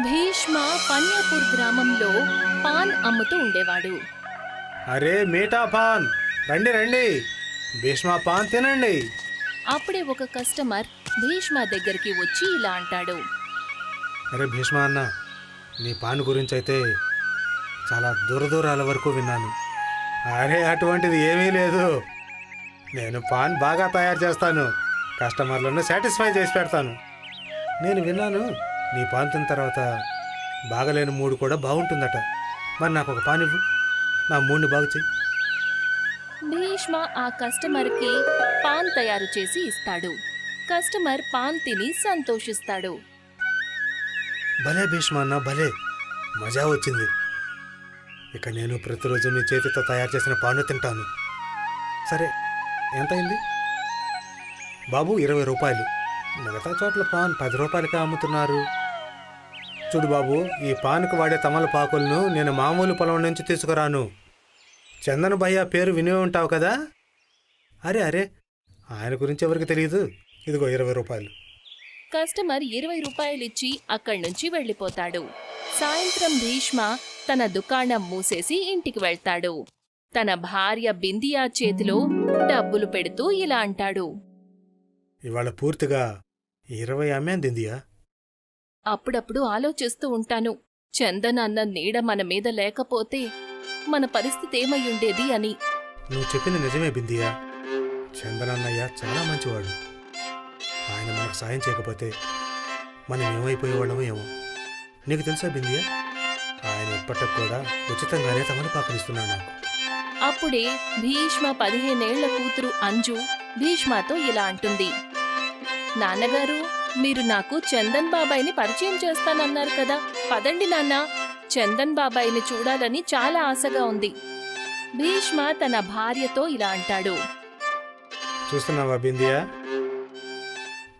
భీష్మ పన్యాపూర్ గ్రామంలో పాన్ అమ్ముతూ ఉండేవాడు. అరే మీఠా పాన్ రండి రండి. భీష్మ పాన్ తినండి. అప్పుడే ఒక కస్టమర్ భీష్మ దగ్గరికి వచ్చి ఇలా అంటాడు. అరే భీష్మ అన్న నీ పాన్ గురించి అయితే చాలా దూర దూరాల వరకు విన్నాను. అరే అటువంటిది ఏమీ లేదు. నేను పాన్ బాగా తయారు చేస్తాను. కస్టమర్లను సాటిస్ఫై చేసి పెడతాను. నేను విన్నాను నీ పాన్ తిన్న తర్వాత బాగలేని మూడు కూడా బాగుంటుందట. మరి నాకు ఒక పాన్ ఇవ్వు నా మూడ్ని బాగు చెయ్యి. భీష్మ ఆ కస్టమర్కి పాన్ తయారు చేసి ఇస్తాడు. కస్టమర్ పాన్ తిని సంతోషిస్తాడు. భలే భీష్మ అన్న భలే. మజా వచ్చింది. ఇక నేను ప్రతిరోజు నీ చేతితో తయారు చేసిన పాను తింటాను. సరే ఎంత అయింది బాబు ఇరవై రూపాయలు. మిగతా చోట్ల పాన్ పది రూపాయలకే అమ్ముతున్నారు. చూడు బాబు ఈ పాన్కు వాడే తమలపాకులను నేను మామూలు పొలం నుంచి తీసుకురాను. చందన భయ్య పేరు విని ఉంటావు కదా? అరే అరే ఆయన గురించి ఎవరికి తెలియదు? ఇదిగో ఇరవై రూపాయలు. కస్టమర్ ఇరవై రూపాయలిచ్చి అక్కడి నుంచి వెళ్ళిపోతాడు. సాయంత్రం భీష్మ తన దుకాణం మూసేసి ఇంటికి వెళ్తాడు. తన భార్య బిందియా చేతిలో డబ్బులు పెడుతూ ఇలా అంటాడు. ఇవాళ పూర్తిగా ఇరవై అమ్మేందిందియా అప్పుడప్పుడు ఆలోచిస్తూ ఉంటాను. చందన్ అన్న నీడ మన మీద లేకపోతే మన పరిస్థితి ఏమయ్యుండేది అని. నువ్వు చెప్పింది నిజమే బిందియా. చందనన్నయ్య చాలా మంచివాడు. ఆయన మనకు సాయం చేయకపోతే మనం ఏమైపోయేవాళ్ళమో ఏమో. నీకు తెలుసా బిందియా? ఆయన ఇప్పటికి కూడా ఉచితంగానే తమను నాకు. అప్పుడే భీష్మ పదిహేనేళ్ళ కూతురు అంజు భీష్మతో ఇలా అంటుంది. నాన్నగారు మీరు నాకు చందన్ బాబాయిని పరిచయం చేస్తానన్నారు కదా. పదండి నాన్న. చందన్ బాబాయిని చూడాలని చాలా ఆశగా ఉంది. భీష్మ తన భార్యతో ఇలా అంటాడు. చూస్తున్నావా బిందియా?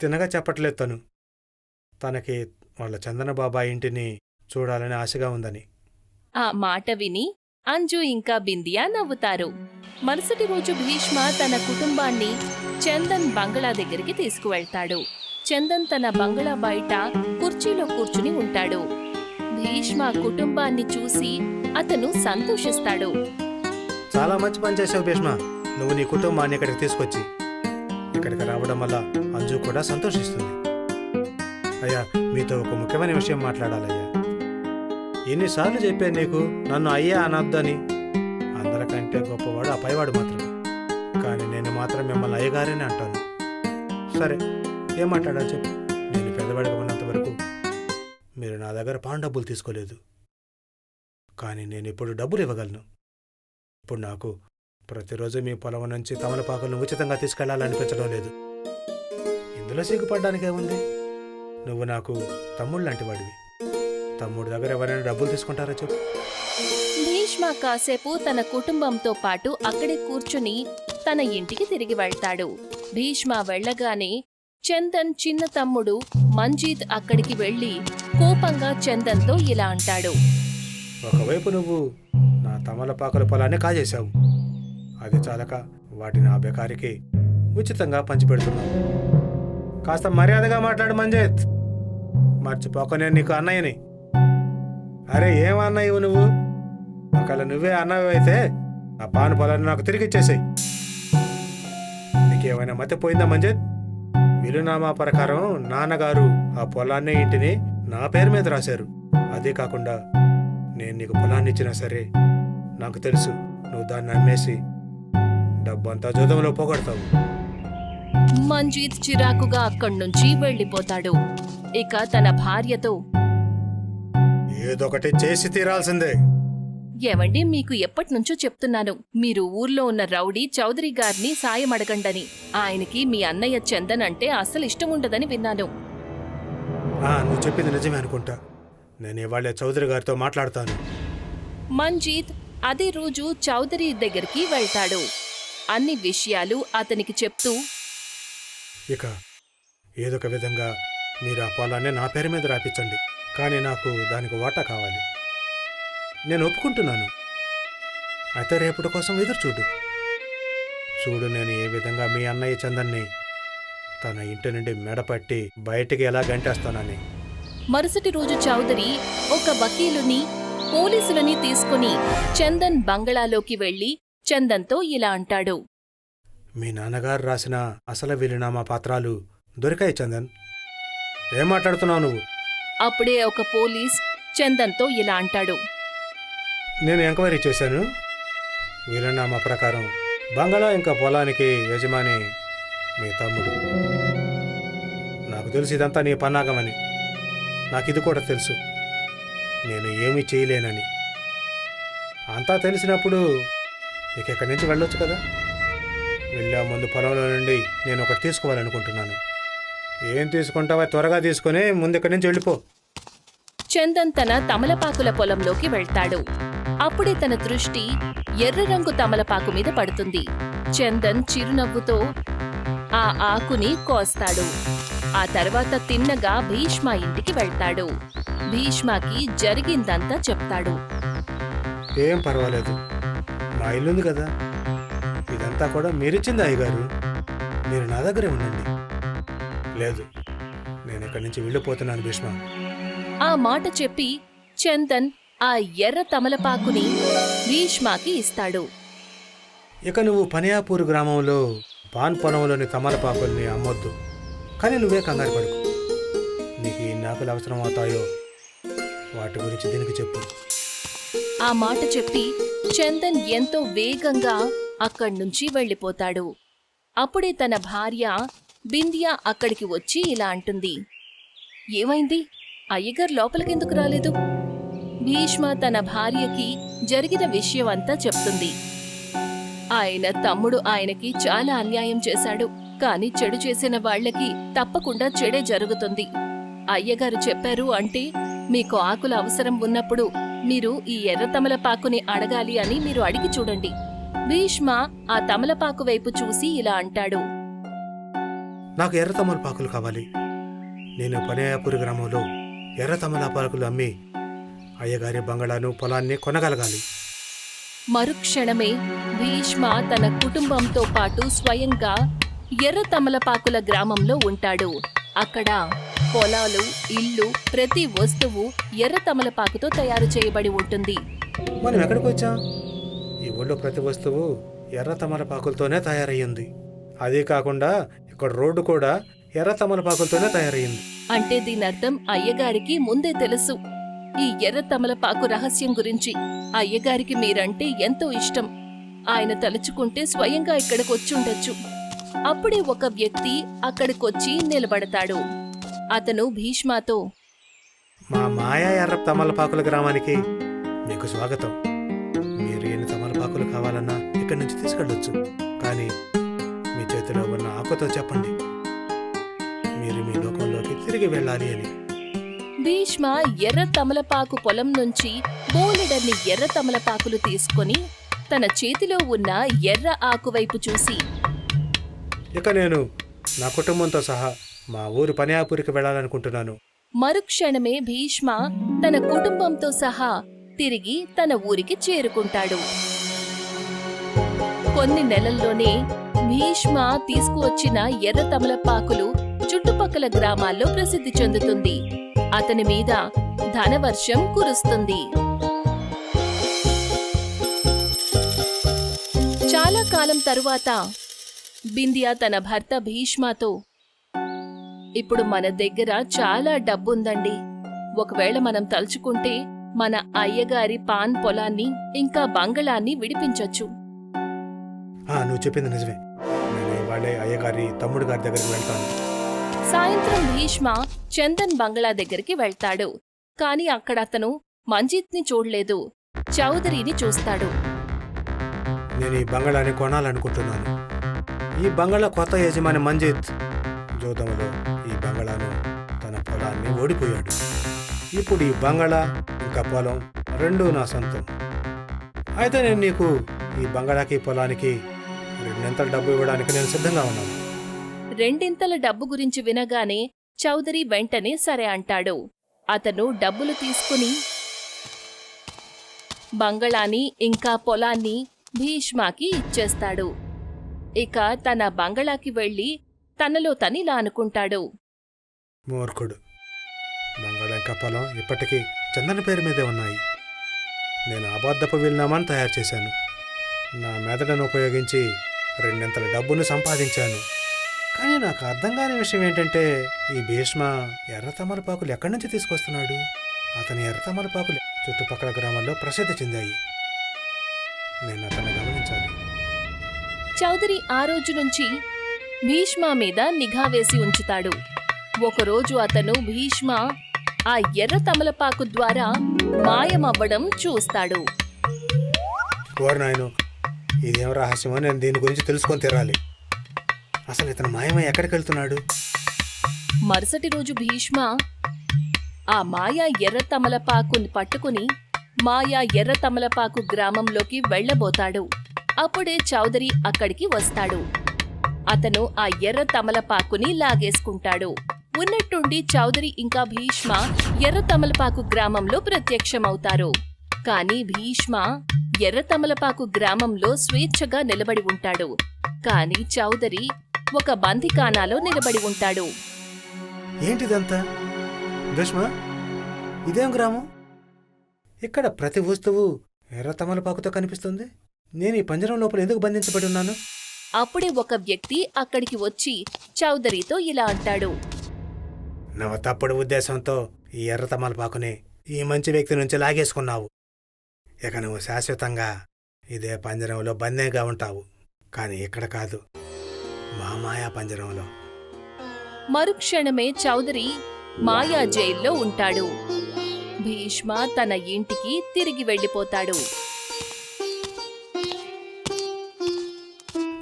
తినగా చెప్పట్లేదు తను. తనకి వాళ్ళ చందన బాబాయ్ ఇంటిని చూడాలని ఆశగా ఉందని. ఆ మాట విని అంజు ఇంకా బిందియా నవ్వుతారు. మరుసటి రోజు భీష్మ తన కుటుంబాన్ని చందన్ బంగళా దగ్గరికి తీసుకువెళ్తాడు. చందన్ తన బంగళా బయట కుర్చీలో కూర్చుని ఉంటాడు. భీష్మ కుటుంబాన్ని చూసి అతను సంతోషిస్తాడు. చాలా మంచి పని చేసావు భీష్మ. నువ్వు నీ కుటుంబాన్ని ఇక్కడికి తీసుకొచ్చి ఇక్కడికి రావడం వల్ల అంజు కూడా సంతోషిస్తుంది. అయ్యా మీతో ఒక ముఖ్యమైన విషయం మాట్లాడాలయ్యా. ఎన్నిసార్లు చెప్పాను నీకు నన్ను అయ్యా అనొద్దని. అందరికంటే గొప్పవాడు ఆ పైవాడు మాత్రమే. కానీ నేను మాత్రం మిమ్మల్ని అయ్యగారని అంటాను. సరే ఏం చెప్పు. నేను పెద్దవాడిగా ఉన్నంత వరకు మీరు నా దగ్గర పాన్ డబ్బులు తీసుకోలేదు. కానీ నేను ఇప్పుడు డబ్బులు ఇవ్వగలను. ఇప్పుడు నాకు ప్రతిరోజు మీ పొలం నుంచి తమలపాకులను ఉచితంగా తీసుకెళ్ళాలనిపించడం లేదు. ఇందులో సిగ్గుపడ్డానికే ఉంది నువ్వు నాకు తమ్ముడు లాంటి వాడివి తమ్ముడు దగ్గర ఎవరైనా డబ్బులు తీసుకుంటారా చెప్పు. భీష్మ కాసేపు తన కుటుంబంతో పాటు అక్కడే కూర్చుని తన ఇంటికి తిరిగి వెళ్తాడు. భీష్మ వెళ్ళగానే చందన్ చిన్న తమ్ముడు మంజీత్ అక్కడికి వెళ్ళి కోపంగా చందన్తో ఇలా అంటాడు. ఒకవైపు నువ్వు నా తమలపాకుల పొలాన్ని కాజేశావు. అది చాలక వాటిని ఆ బెకారికి ఉచితంగా పంచిపెడుతున్నావు. కాస్త మర్యాదగా మాట్లాడు మంజేత్. మర్చిపోక నేను నీకు అన్నయ్యని. అరే ఏం అన్నయ్యవు నువ్వు? ఒకవేళ నువ్వే అన్నయ్య అయితే ఆ పాను పొలాన్ని నాకు తిరిగి ఇచ్చేసాయి నీకేమైనా మతి పోయిందా మంజేత్? విలునామా ప్రకారం నాన్నగారు ఆ పొలాన్ని ఇంటిని నా పేరు మీద రాశారు. అదే కాకుండా నేను నీకు పొలాన్ని ఇచ్చినా సరే నాకు తెలుసు నువ్వు దాన్ని అమ్మేసి డబ్బంతా జూదంలో పోగొడతావు. మంజీత్ చిరాకుగా అక్కడి నుంచి వెళ్ళిపోతాడు. ఇక తన భార్యతో ఏదొకటి చేసి తీరాల్సిందే. ఏవండి మీకు ఎప్పటినుంచో చెప్తున్నాను. మీరు ఊర్లో ఉన్న రౌడీ చౌదరి గారిని సాయం అడగండని. ఆయనకి మీ అన్నయ్య చందన్ అంటే అస్సలు ఇష్టం ఉండదని విన్నాను. ఆ, నువ్వు చెప్పింది నిజమే అనుకుంటా. నేను ఇవాళ చౌదరి గారితో మాట్లాడతాను. మంజీత్ అదే రోజు చౌదరి దగ్గరికి వెళ్తాడు. అన్ని విషయాలు అతనికి చెప్తూ ఇక ఏదొక విధంగా మీరు ఆ పొలాన్ని నా పేరు మీద రాపించండి కానీ నాకు దానికి వాటా కావాలి. నేను ఒప్పుకుంటున్నాను. అయితే రేపటి కోసం ఎదురు చూడు. చూడు నేను ఏ విధంగా మీ అన్నయ్య చందన్ని తన ఇంటి నుండి మెడపట్టి బయటికి ఎలా గంటేస్తానని. మరుసటి రోజు చౌదరి ఒక వకీలుని పోలీసులని తీసుకుని చందన్ బంగళాలోకి వెళ్ళి చందన్తో ఇలా అంటాడు. మీ నాన్నగారు రాసిన అసలు వీలునామా పత్రాలు దొరికాయి చందన్. ఏం మాట్లాడుతున్నావు నువ్వు? అప్పుడే ఒక పోలీస్ చందన్తో ఇలా అంటాడు. నేను ఎంక్వైరీ చేశాను. వీలునామా ప్రకారం బంగళా ఇంకా పొలానికి యజమాని మీ తమ్ముడు. నాకు తెలుసు ఇదంతా నీ పన్నాగమని. నాకు ఇది కూడా తెలుసు. నేను ఏమీ చేయలేనని. అంతా తెలిసినప్పుడు ఇక ఇక్కడి నుంచి వెళ్ళొచ్చు కదా? వెళ్ళే ముందు పొలంలో నుండి నేను ఒకటి తీసుకోవాలనుకుంటున్నాను. ఏం తీసుకుంటావా త్వరగా తీసుకొని ముందు ఇక్కడి నుంచి వెళ్ళిపో. చందన్ తన తమలపాకుల పొలంలోకి వెళ్తాడు. అప్పుడే తన దృష్టి ఎర్ర రంగు తమలపాకు మీద పడుతుంది. చందన్ చిరునవ్వుతో ఆ ఆకుని కోస్తాడు. ఆ తర్వాత తిన్నగా భీష్మ ఇంటికి వెళ్తాడు. భీష్మకి జరిగిందంతా చెప్తాడు. ఏం పర్వాలేదు. మా ఇల్లుంది కదా. ఇదంతా కూడా మీరిచ్చింది అయ్యగారు. మీరు నా దగ్గరే ఉండండి. లేదు నేను ఇక్కడి నుంచి వెళ్ళిపోతున్నాను భీష్మ. ఆ మాట చెప్పి చందన్ ఆ ఎర్ర తమలపాకుని భీష్మకి ఇస్తాడు. ఇక నువ్వు పనియాపూర్ గ్రామంలో పాన్ పొలంలోని తమలపాకుల్ని అమ్మొద్దు. కానీ నువ్వే కంగారు పడుకు. నీకు ఈ నాకులు అవసరం అవుతాయో వాటి గురించి దీనికి చెప్పు. ఆ మాట చెప్పి చందన్ ఎంతో వేగంగా అక్కడ్నుంచి వెళ్ళిపోతాడు. అప్పుడే తన భార్య బిందియా అక్కడికి వచ్చి ఇలా అంటుంది. ఏమైంది? అయ్యగారు లోపలికెందుకు రాలేదు? భీష్మ తన భార్యకి జరిగిన విషయం అంతా చెప్తుంది. ఆయన తమ్ముడు ఆయనకి చాలా అన్యాయం చేశాడు. కాని చెడు చేసిన వాళ్ళకి తప్పకుండా చెడే జరుగుతుంది. అయ్యగారు చెప్పారు అంటే మీకు ఆకుల అవసరం ఉన్నప్పుడు మీరు ఈ ఎర్ర తమలపాకుని అడగాలి అని మీరు అడిగి చూడండి. భీష్మ ఆ తమలపాకు వైపు చూసి ఇలా అంటాడు. నాకు ఎర్ర తమలపాకులు కావాలి. నేను పనియాపూర్ గ్రామంలో ఎర్ర తమలపాకులు అమ్మి అయ్యగారి బంగళాను పొలాన్ని కొనగలగాలి. మరుక్షణమే భీష్మ తన కుటుంబంతో పాటు స్వయంగా ఎర్ర తమలపాకుల గ్రామంలో ఉంటాడు. అక్కడ పొలాలు ఇల్లు ప్రతి వస్తువు ఎర్ర తమలపాకుతో తయారు చేయబడి ఉంటుంది. మనం ఎక్కడికి వచ్చాం? ఈ ఊళ్ళో ప్రతి వస్తువు ఎర్ర తమలపాకులతోనే తయారయ్యింది. అదే కాకుండా ఇక్కడ రోడ్డు కూడా ఎర్ర తమలపాకులతోనే తయారయ్యింది. అంటే దీనర్థం అయ్యగారికి ముందే తెలుసు. ఈ ఎర్ర తమలపాకు రహస్యం గురించి. అయ్యగారికి మీరంటే ఎంతో ఇష్టం. ఆయన తలుచుకుంటే స్వయంగా ఇక్కడికి వచ్చుండొచ్చు అప్పుడే ఒక వ్యక్తి అక్కడికొచ్చి నిలబడతాడు. అతను భీష్మాతో మా మాయా ఎర్ర తమలపాకుల గ్రామానికి మీకు స్వాగతం. మీరు ఎన్ని తమలపాకులు కావాలన్నా ఇక్కడి నుంచి తీసుకెళ్ళొచ్చు. కానీ మీ చేతిలో ఉన్న ఆకుతో చెప్పండి. మీరు మీ లోకంలోకి తిరిగి వెళ్ళాలి అని. భీష్మ ఎర్ర తమలపాకు పొలం నుంచి బోలెడన్ని ఎర్ర తమలపాకులు తీసుకొని తన చేతిలో ఉన్న ఎర్ర ఆకు వైపు చూసి ఇక నేను నా కుటుంబంతో సహా మా ఊరు పనియాపూరికి వెళ్ళాలనుకుంటున్నాను. మరుక్షణమే భీష్మ తన కుటుంబంతో సహా తిరిగి తన ఊరికి చేరుకుంటాడు. కొన్ని నెలల్లోనే భీష్మ తీసుకువచ్చిన ఎర్ర తమలపాకులు చుట్టుపక్కల గ్రామాల్లో ప్రసిద్ధి చెందుతుంది. అతని మీద ధనవర్షం కురుస్తుంది. చాలా కాలం తరువాత బిందియా తన భర్త భీష్మతో ఇప్పుడు మన దగ్గర చాలా డబ్బుందండి. ఒకవేళ మనం తలుచుకుంటే మన అయ్యగారి పాన్ పొలాన్ని ఇంకా బంగళాన్ని విడిపించొచ్చు. నువ్వు చెప్పింది నిజమే. నేను అయ్యగారి తమ్ముడు గారి దగ్గరికి వెళ్తాను. సాయంత్రం భీష్మ చందన్ బంగళా దగ్గరికి వెళ్తాడు. కాని అక్కడ అతను మంజిత్ని చూడలేదు. చౌదరిని చూస్తాడు. నేను ఈ బంగళాని కొనాలనుకుంటున్నాను. ఈ బంగళా కొత్త యజమాని మంజిత్ జూదంలో ఈ బంగళాను తన పొలాన్ని ఓడిపోయాడు. ఇప్పుడు ఈ బంగళా ఇంకా పొలం రెండూ నా సొంతం. అయితే నేను నీకు ఈ బంగళాకి పొలానికి రెండింతల డబ్బు ఇవ్వడానికి నేను సిద్ధంగా ఉన్నాను. రెండింతల డబ్బు గురించి వినగానే చౌదరి వెంటనే సరే అంటాడు. అతను డబ్బులు తీసుకుని బంగళాని ఇంకా పొలాన్ని భీష్మాకి ఇచ్చేస్తాడు. ఇక తన బంగళాకి వెళ్ళి తనలో తనిలా అనుకుంటాడు మూర్ఖుడు. బంగాళా పొలం ఇప్పటికీ చందన పేరు మీదే ఉన్నాయి. నేను అబద్ధపు వీలునామాను తయారు చేశాను. నా మెదడును ఉపయోగించి రెండింతల డబ్బును సంపాదించాను. కానీ నాకు అర్థం కాని విషయం ఏంటంటే ఈ భీష్మ ఎర్ర తమలపాకులు ఎక్కడి నుంచి తీసుకొస్తున్నాడు? అతని ఎర్ర తమలపాకులు చుట్టుపక్కల గ్రామాల్లో ప్రసిద్ధి చెందాయి. నేను అతన్ని గమనించాలి. చౌదరి ఆ రోజు నుంచి భీష్మ మీద నిఘా వేసి ఉంచుతాడు. ఒకరోజు అతను భీష్మ ఆ ఎర్ర తమలపాకు ద్వారా మాయమవ్వడం చూస్తాడు. ఇదేం రహస్యమో నేను దీని గురించి తెలుసుకొని తీరాలి. అసలు ఇతను మాయమ ఎక్కడికి వెళ్తున్నాడు మరుసటి రోజు భీష్మ ఆ మాయా ఎర్ర తమలపాకుని పట్టుకుని మాయా ఎర్ర తమలపాకు గ్రామంలోకి వెళ్ళబోతాడు. అప్పుడే చౌదరి అక్కడికి వస్తాడు. అతను ఆ ఎర్ర తమలపాకుని లాగేసుకుంటాడు. ఉన్నట్టుండి చౌదరి ఇంకా భీష్మ ఎర్ర తమలపాకు గ్రామంలో ప్రత్యక్షమవుతారు. కానీ భీష్మ ఎర్ర తమలపాకు గ్రామంలో స్వేచ్ఛగా నిలబడి ఉంటాడు. కానీ చౌదరి ఒక బందికానాలో నిలబడి ఉంటాడు. ఏంటిదంతా? భీష్మ ఇదేం గ్రామం? ఇక్కడ ప్రతి వస్తువు ఎర్ర తమలపాకుతో కనిపిస్తుంది. నేను ఈ పంజరం లోపల ఎందుకు బంధించబడి ఉన్నాను? అప్పుడే ఒక వ్యక్తి అక్కడికి వచ్చి చౌదరితో ఇలా అంటాడు. నువ్వు తప్పుడు ఉద్దేశంతో ఈ ఎర్ర తమలపాకుని ఈ మంచి వ్యక్తి నుంచి లాగేసుకున్నావు. ఇక నువ్వు శాశ్వతంగా ఇదే పంజరంలో బందీగా ఉంటావు. కానీ ఇక్కడ కాదు. మా మాయా పంజరంలో మరుక్షణమే చౌదరి మాయా జైల్లో ఉంటాడు. భీష్మ తన ఇంటికి తిరిగి వెళ్ళిపోతాడు.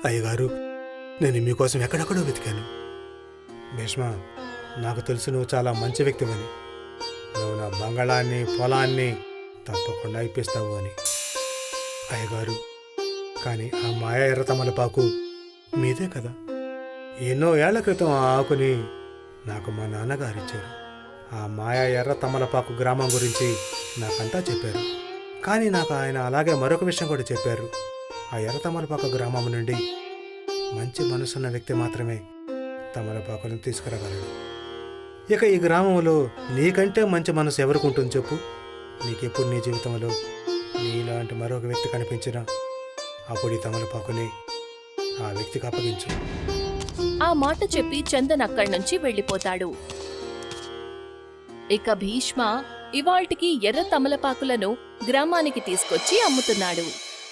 అయ్యగారు నేను మీకోసం ఎక్కడెక్కడో వెతికాను. భీష్మ నాకు తెలుసు నువ్వు చాలా మంచి వ్యక్తివని. నువ్వు నా బంగాళాన్ని పొలాన్ని తప్పకుండా ఇప్పిస్తావు అని. అయ్యగారు కానీ ఆ మాయ ఎర్ర తమలపాకు మీదే కదా? ఎన్నో ఏళ్ళ క్రితం ఆ ఆకుని నాకు మా నాన్నగారు ఇచ్చారు. ఆ మాయా ఎర్ర తమలపాకు గ్రామం గురించి నాకంతా చెప్పారు. కానీ నాకు ఆయన అలాగే మరొక విషయం కూడా చెప్పారు. ఆ ఎర్ర తమలపాకు గ్రామం నుండి మంచి మనసున్న వ్యక్తి మాత్రమే తమలపాకులను తీసుకురాగలడు. ఇక ఈ గ్రామంలో నీకంటే మంచి మనసు ఎవరికి ఉంటుంది చెప్పు? నీకెప్పుడు నీ జీవితంలో నీలాంటి మరొక వ్యక్తి కనిపించినా అప్పుడు ఈ తమలపాకుని ఆ వ్యక్తికి అప్పగించు. మాట చెప్పి చందన్ అక్కడి నుంచి వెళ్ళిపోతాడు. ఇక భీష్మ ఇవాల్టికి ఎర్ర తమలపాకులను గ్రామానికి తీసుకొచ్చి అమ్ముతున్నాడు.